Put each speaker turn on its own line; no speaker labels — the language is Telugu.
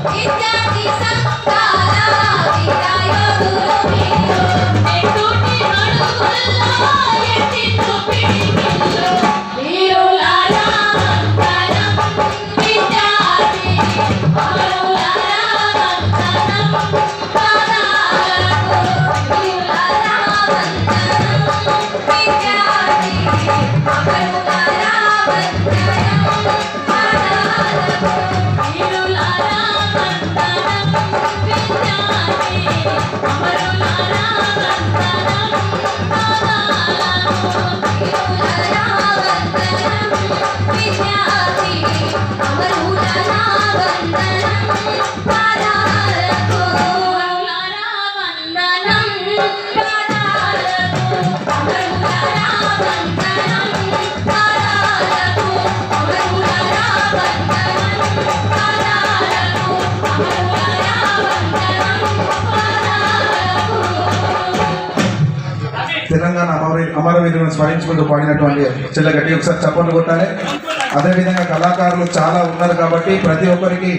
It
తెలంగాణ అమరవీరు అమరవీరులను స్మరించుకుంటూ పాడినటువంటి చెల్లగడ్డి ఒకసారి చప్పట్లు కొట్టాలి. అదేవిధంగా కళాకారులు చాలా ఉన్నారు కాబట్టి ప్రతి ఒక్కరికి